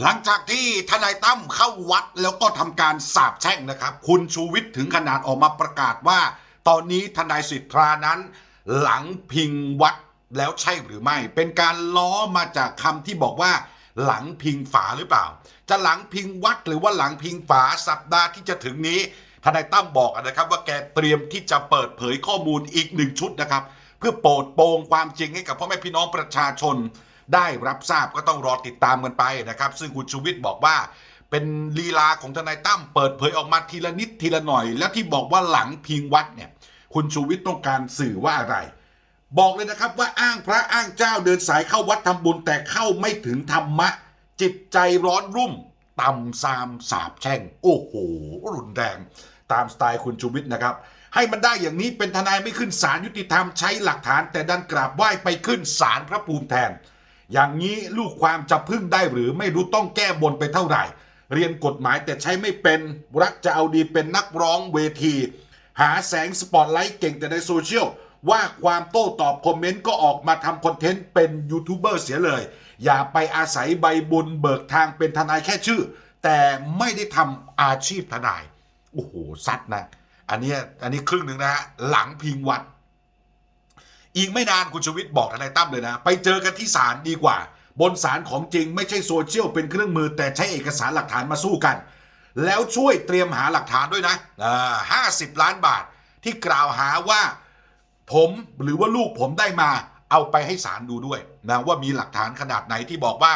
หลังจากที่ทนายตั้มเข้าวัดแล้วก็ทำการสาบแช่งนะครับ คุณชูวิทย์ถึงขนาดออกมาประกาศว่า ตอนนี้ทนายสิทธานั้น หลังพิงวัดแล้วใช่หรือไม่ เป็นการล้อมาจากคำที่บอกว่า หลังพิงฝาหรือเปล่า จะหลังพิงวัดหรือว่าหลังพิงฝาสัปดาห์ที่จะถึงนี้ทนายตั้มบอกนะครับ ว่าแกเตรียมที่จะเปิดเผยข้อมูลอีกหนึ่งชุดนะครับ เพื่อโปรดโปงความจริงให้กับพ่อแม่พี่น้องประชาชน ได้รับทราบก็ต้องรอติดตามกันไปนะครับ ซึ่งคุณชูวิทย์บอกว่าเป็นลีลาของทนายตั้มเปิดเผยออกมาทีละนิดทีละหน่อย แล้วที่บอกว่าหลังพิงวัดเนี่ยคุณชูวิทย์ต้องการสื่อว่าอะไร บอกเลยนะครับว่าอ้างพระอ้างเจ้าเดินสายเข้าวัดทำบุญแต่เข้าไม่ถึงธรรมะ จิตใจร้อนรุ่มต่ำซามสาบแช่ง โอ้โห รุนแรงตามสไตล์คุณชูวิทย์นะครับ ให้มันได้อย่างนี้เป็นทนายไม่ขึ้นศาลยุติธรรมใช้หลักฐาน แต่ดันกราบไหว้ไปขึ้นศาลพระภูมิแทน อย่างนี้ลูกความจะพึ่งได้หรือไม่รู้ต้องแก้บนไปเท่าไหร่ เรียนกฎหมายแต่ใช้ไม่เป็นรักจะเอาดีเป็นนักร้องเวที หาแสงสปอตไลท์เก่งแต่ในโซเชียลว่าความโต้ตอบคอมเมนต์ก็ออกมาทำคอนเทนต์เป็นยูทูบเบอร์เสียเลย อย่าไปอาศัยใบบุญเบิกทางเป็นทนายแค่ชื่อ แต่ไม่ได้ทำอาชีพทนาย โอ้โหซัดนะ อันนี้อันนี้ครึ่งหนึ่งนะฮะหลังพิงวัด อีกไม่นานคุณชวิตบอกทนายตั้มเลยนะ ไปเจอกันที่ศาลดีกว่า บนศาลของจริงไม่ใช่โซเชียลเป็นเครื่องมือ แต่ใช้เอกสารหลักฐานมาสู้กัน แล้วช่วยเตรียมหาหลักฐานด้วยนะห้าสิบล้านบาทที่กล่าวหาว่า ผมหรือว่าลูกผมได้มา เอาไปให้ศาลดูด้วยนะว่ามีหลักฐานขนาดไหนที่บอกว่า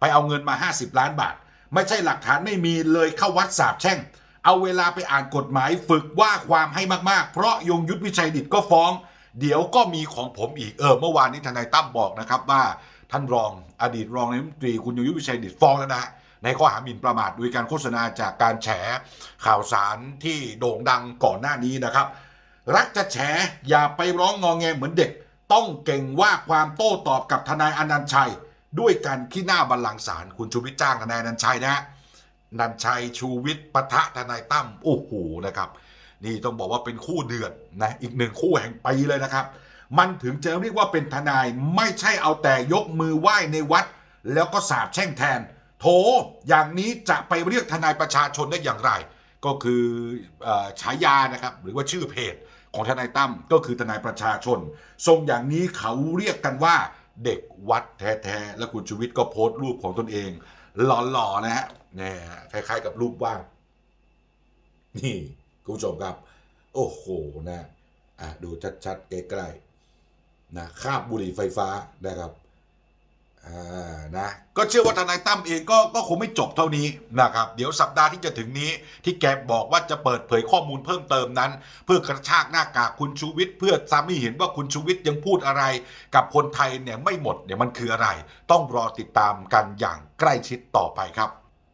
ไปเอาเงินมา 50 ล้านบาท ไม่ใช่หลักฐานไม่มีเลยเข้าวัดสาบแช่ง เอาเวลาไปอ่านกฎหมายฝึกว่าความให้มากๆ เพราะยงยุทธวิชัยดิตก็ฟ้อง เดี๋ยวก็มีของผมอีกเออเมื่อวานนี้ทนายตั้มบอกนะครับว่าท่านรองอดีตรองนายกรัฐมนตรีคุณยงยุทธวิชัยดิตฟ้องแล้วนะในข้อหาหมิ่นประมาทโดยการโฆษณาจากการแฉข่าวสารที่โด่งดังก่อนหน้านี้นะครับ รักจะแฉอย่าไปร้องงองแงเหมือนเด็ก ต้องเก่งว่าความโต้ตอบกับทนายอนันต์ชัย ด้วยกันที่หน้าบัลลังก์ศาลคุณชูวิทย์จ้างทนายอนันต์ชัยนะนันชัยชูวิทย์ปะทะทนายตั้มโอ้โหนะครับ นี่ต้องบอกว่าเป็นคู่เดือดนะอีกหนึ่งคู่แห่งปีเลยนะครับ มันถึงจะเรียกว่าเป็นทนายไม่ใช่เอาแต่ยกมือไหว้ในวัด แล้วก็สาบแช่งแทน โถอย่างนี้จะไปเรียกทนายประชาชนได้อย่างไร ก็คือฉายานะครับหรือว่าชื่อเพจของทนายตั้มก็คือทนายประชาชน ทรงอย่างนี้เขาเรียกกันว่าเด็กวัดแท้ๆ แล้วคุณชูวิทย์ก็โพสต์รูปของตนเอง หล่อๆนะฮะเนี่ยคล้ายๆกับรูปว่างนี่ คุณผู้ชมครับ โอ้โหนะอะดูชัดๆใกล้ๆนะคาบบุหรี่ไฟฟ้านะครับอ่านะก็เชื่อว่าทนายตั้มเองก็ก็คงไม่จบเท่านี้นะครับ เดี๋ยวสัปดาห์ที่จะถึงนี้ ที่แกบอกว่าจะเปิดเผยข้อมูลเพิ่มเติมนั้น เพื่อกระชากหน้ากากคุณชูวิทย์เพื่อทำให้เห็นว่าคุณชูวิทย์ยังพูดอะไร กับคนไทยเนี่ยไม่หมดเนี่ยมันคืออะไร ต้องรอติดตามกันอย่างใกล้ชิดต่อไปครับ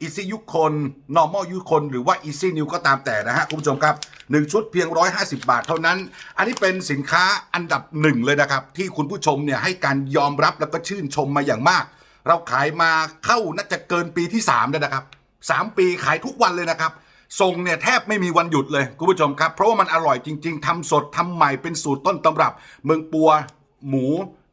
อีซี่ยุคคน normal ยุคคน หรือว่า easy new ก็ตามแต่นะฮะ คุณผู้ชมครับ 1 ชุดเพียง 150 บาทเท่านั้น อันนี้เป็นสินค้าอันดับหนึ่งเลยนะครับ ที่คุณผู้ชมเนี่ยให้การยอมรับแล้วก็ชื่นชมมาอย่างมาก เราขายมาเข้าน่าจะเกินปีที่3แล้วนะครับ 3 ปีขายทุกวันเลยนะครับส่งเนี่ยแทบไม่มีวันหยุดเลยคุณผู้ชมครับ เพราะว่ามันอร่อยจริง ๆทำสดทำใหม่เป็นสูตรต้นตำรับ เมืองปัวหมู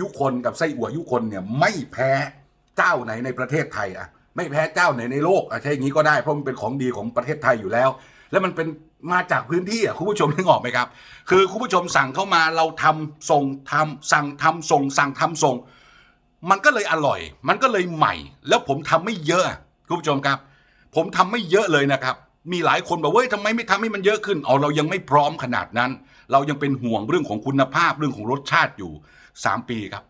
ยุคนกับไส้อั่วยุคนเนี่ยไม่แพ้เจ้าไหนในประเทศไทยอะไม่แพ้เจ้าไหนในโลกอะใช่อย่างนี้ก็ได้เพราะมันเป็นของดีของประเทศไทยอยู่แล้ว แล้วมันเป็นมาจากพื้นที่อะคุณผู้ชมนึกออกไหมครับ คือคุณผู้ชมสั่งเข้ามาเราทำส่งทำสั่งทำส่ง สั่งทำส่ง มันก็เลยอร่อย มันก็เลยใหม่ แล้วผมทำไม่เยอะคุณผู้ชมครับ ผมทำไม่เยอะเลยนะครับ มีหลายคนบอกเว้ยทำไมไม่ทำให้มันเยอะขึ้นเอเรายังไม่พร้อมขนาดนั้น เรายังเป็นห่วงเรื่องของคุณภาพเรื่องของรสชาติอยู่ 3 ปีครับ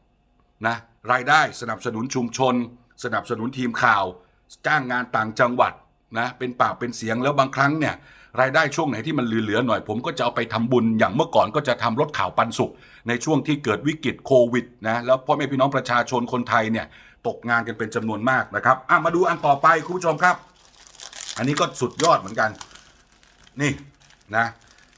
นะรายได้สนับสนุนชุมชน สนับสนุนทีมข่าว จ้างงานต่างจังหวัดนะเป็นปากเป็นเสียงแล้วบางครั้งเนี่ยรายได้ช่วงไหนที่มันเหลือๆหน่อย ผมก็จะเอาไปทำบุญอย่างเมื่อก่อนก็จะทำรถข่าวปันสุข ในช่วงที่เกิดวิกฤตโควิดนะแล้วพ่อแม่พี่น้องประชาชนคนไทยเนี่ยตกงานกันเป็นจำนวนมากนะครับอะมาดูอันต่อไปคุณผู้ชมครับ อันนี้ก็สุดยอดเหมือนกัน นี่นะ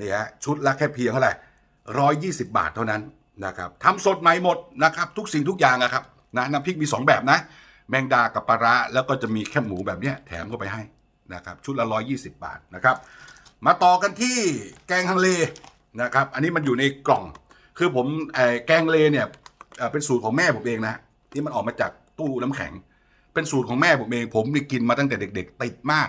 นี่ฮะชุดละแค่เพียงเท่าไหร่120บบาทเท่านั้นนะครับทำสดใหม่หมดนะครับทุกสิ่งทุกอย่างนะครับนะน้ำพริกมี 2 แบบนะ แมงดากับปลาร้าแล้วก็จะมีแค่หมูแบบนี้แถมเข้าไปให้นะครับชุดละ120บาทนะครับ มาต่อกันที่แกงฮังเลนะครับ อันนี้มันอยู่ในกล่อง คือผมแกงเลเนี่ยเป็นสูตรของแม่ผมเองนะที่มันออกมาจากตู้น้ำแข็ง เป็นสูตรของแม่ผมเองผมนี่กินมาตั้งแต่เด็ก ๆ ติดมาก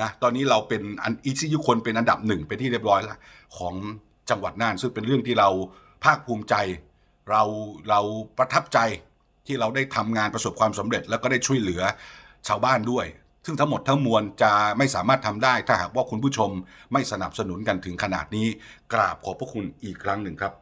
นะตอนนี้เราเป็นอันอีซิยุคนเป็นอันดับหนึ่งเป็นที่เรียบร้อยแล้วของจังหวัดน่านซึ่งเป็นเรื่องที่เราภาคภูมิใจ เราเราประทับใจที่เราได้ทำงานประสบความสำเร็จ แล้วก็ได้ช่วยเหลือชาวบ้านด้วย ซึ่งทั้งหมดทั้งมวลจะไม่สามารถทำได้ ถ้าหากว่าคุณผู้ชมไม่สนับสนุนกันถึงขนาดนี้ กราบขอบพระคุณอีกครั้งหนึ่งครับ